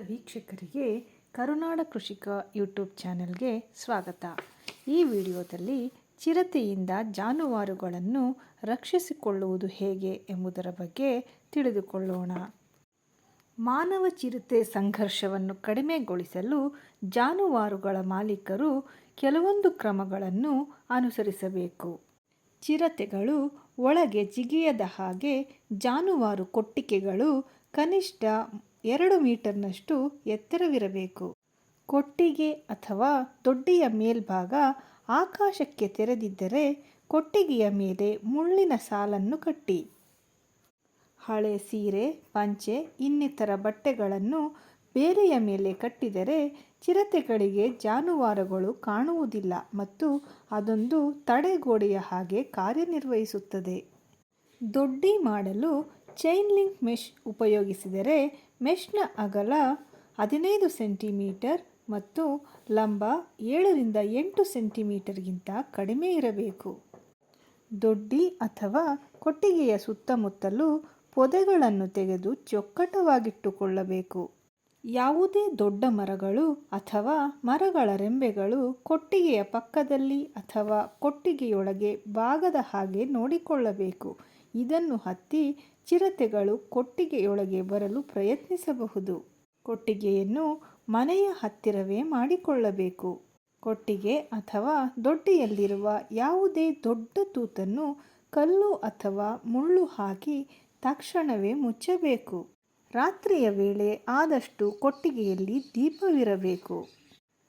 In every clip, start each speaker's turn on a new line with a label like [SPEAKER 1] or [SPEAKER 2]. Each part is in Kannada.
[SPEAKER 1] ವೀಕ್ಷಕರಿಗೆ ಕರುನಾಡ ಕೃಷಿಕ ಯೂಟ್ಯೂಬ್ ಚಾನೆಲ್ಗೆ ಸ್ವಾಗತ. ಈ ವಿಡಿಯೋದಲ್ಲಿ ಚಿರತೆಯಿಂದ ಜಾನುವಾರುಗಳನ್ನು ರಕ್ಷಿಸಿಕೊಳ್ಳುವುದು ಹೇಗೆ ಎಂಬುದರ ಬಗ್ಗೆ ತಿಳಿದುಕೊಳ್ಳೋಣ. ಮಾನವ ಚಿರತೆ ಸಂಘರ್ಷವನ್ನು ಕಡಿಮೆಗೊಳಿಸಲು ಜಾನುವಾರುಗಳ ಮಾಲೀಕರು ಕೆಲವೊಂದು ಕ್ರಮಗಳನ್ನು ಅನುಸರಿಸಬೇಕು. ಚಿರತೆಗಳು ಒಳಗೆ ಜಿಗಿಯದ ಹಾಗೆ ಜಾನುವಾರು ಕೊಟ್ಟಿಗೆಗಳು ಕನಿಷ್ಠ ಎರಡು ಮೀಟರ್ನಷ್ಟು ಎತ್ತರವಿರಬೇಕು. ಕೊಟ್ಟಿಗೆ ಅಥವಾ ದೊಡ್ಡಿಯ ಮೇಲ್ಭಾಗ ಆಕಾಶಕ್ಕೆ ತೆರೆದಿದ್ದರೆ ಕೊಟ್ಟಿಗೆಯ ಮೇಲೆ ಮುಳ್ಳಿನ ಸಾಲನ್ನು ಕಟ್ಟಿ. ಹಳೆ ಸೀರೆ, ಪಂಚೆ, ಇನ್ನಿತರ ಬಟ್ಟೆಗಳನ್ನು ಬೇರೆಯ ಮೇಲೆ ಕಟ್ಟಿದರೆ ಚಿರತೆಗಳಿಗೆ ಜಾನುವಾರುಗಳು ಕಾಣುವುದಿಲ್ಲ ಮತ್ತು ಅದೊಂದು ತಡೆಗೋಡೆಯ ಹಾಗೆ ಕಾರ್ಯನಿರ್ವಹಿಸುತ್ತದೆ. ದೊಡ್ಡಿ ಮಾಡಲು ಚೈನ್ ಲಿಂಕ್ ಮೆಶ್ ಉಪಯೋಗಿಸಿದರೆ ಮೆಶ್ನ ಅಗಲ ಹದಿನೈದು ಸೆಂಟಿಮೀಟರ್ ಮತ್ತು ಲಂಬ ಏಳರಿಂದ ಎಂಟು ಸೆಂಟಿಮೀಟರ್ಗಿಂತ ಕಡಿಮೆ ಇರಬೇಕು. ದೊಡ್ಡಿ ಅಥವಾ ಕೊಟ್ಟಿಗೆಯ ಸುತ್ತಮುತ್ತಲೂ ಪೊದೆಗಳನ್ನು ತೆಗೆದು ಚೊಕ್ಕಟವಾಗಿಟ್ಟುಕೊಳ್ಳಬೇಕು. ಯಾವುದೇ ದೊಡ್ಡ ಮರಗಳು ಅಥವಾ ಮರಗಳ ರೆಂಬೆಗಳು ಕೊಟ್ಟಿಗೆಯ ಪಕ್ಕದಲ್ಲಿ ಅಥವಾ ಕೊಟ್ಟಿಗೆಯೊಳಗೆ ಬಾಗದ ಹಾಗೆ ನೋಡಿಕೊಳ್ಳಬೇಕು. ಇದನ್ನು ಹತ್ತಿ ಚಿರತೆಗಳು ಕೊಟ್ಟಿಗೆಯೊಳಗೆ ಬರಲು ಪ್ರಯತ್ನಿಸಬಹುದು. ಕೊಟ್ಟಿಗೆಯನ್ನು ಮನೆಯ ಹತ್ತಿರವೇ ಮಾಡಿಕೊಳ್ಳಬೇಕು. ಕೊಟ್ಟಿಗೆ ಅಥವಾ ದೊಡ್ಡೆಯಲ್ಲಿರುವ ಯಾವುದೇ ದೊಡ್ಡ ತೂತನ್ನು ಕಲ್ಲು ಅಥವಾ ಮುಳ್ಳು ಹಾಕಿ ತಕ್ಷಣವೇ ಮುಚ್ಚಬೇಕು. ರಾತ್ರಿಯ ವೇಳೆ ಆದಷ್ಟು ಕೊಟ್ಟಿಗೆಯಲ್ಲಿ ದೀಪವಿರಬೇಕು.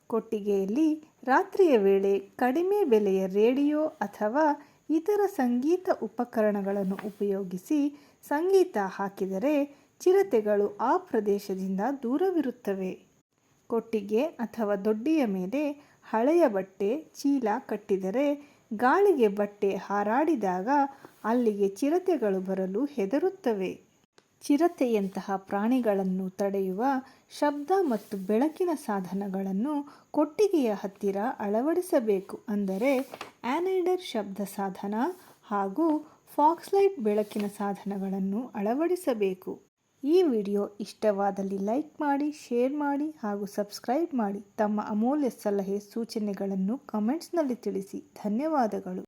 [SPEAKER 1] ಕೊಟ್ಟಿಗೆಯಲ್ಲಿ ರಾತ್ರಿಯ ವೇಳೆ ಕಡಿಮೆ ಬೆಲೆಯ ರೇಡಿಯೋ ಅಥವಾ ಇತರ ಸಂಗೀತ ಉಪಕರಣಗಳನ್ನು ಉಪಯೋಗಿಸಿ ಸಂಗೀತ ಹಾಕಿದರೆ ಚಿರತೆಗಳು ಆ ಪ್ರದೇಶದಿಂದ ದೂರವಿರುತ್ತವೆ. ಕೊಟ್ಟಿಗೆ ಅಥವಾ ದೊಡ್ಡಿಯ ಮೇಲೆ ಹಳೆಯ ಬಟ್ಟೆ, ಚೀಲ ಕಟ್ಟಿದರೆ ಗಾಳಿಗೆ ಬಟ್ಟೆ ಹಾರಾಡಿದಾಗ ಅಲ್ಲಿಗೆ ಚಿರತೆಗಳು ಬರಲು ಹೆದರುತ್ತವೆ. ಚಿರತೆಯಂತಹ ಪ್ರಾಣಿಗಳನ್ನು ತಡೆಯುವ ಶಬ್ದ ಮತ್ತು ಬೆಳಕಿನ ಸಾಧನಗಳನ್ನು ಕೊಟ್ಟಿಗೆಯ ಹತ್ತಿರ ಅಳವಡಿಸಬೇಕು ಅಂದರೆ ಆ್ಯನೈಡರ್ ಶಬ್ದ ಸಾಧನ ಹಾಗೂ ಫಾಕ್ಸ್ಲೈಟ್ ಬೆಳಕಿನ ಸಾಧನಗಳನ್ನು ಅಳವಡಿಸಬೇಕು. ಈ ವಿಡಿಯೋ ಇಷ್ಟವಾದಲ್ಲಿ ಲೈಕ್ ಮಾಡಿ, ಶೇರ್ ಮಾಡಿ ಹಾಗೂ ಸಬ್ಸ್ಕ್ರೈಬ್ ಮಾಡಿ. ತಮ್ಮ ಅಮೂಲ್ಯ ಸಲಹೆ ಸೂಚನೆಗಳನ್ನು ಕಮೆಂಟ್ಸ್ನಲ್ಲಿ ತಿಳಿಸಿ. ಧನ್ಯವಾದಗಳು.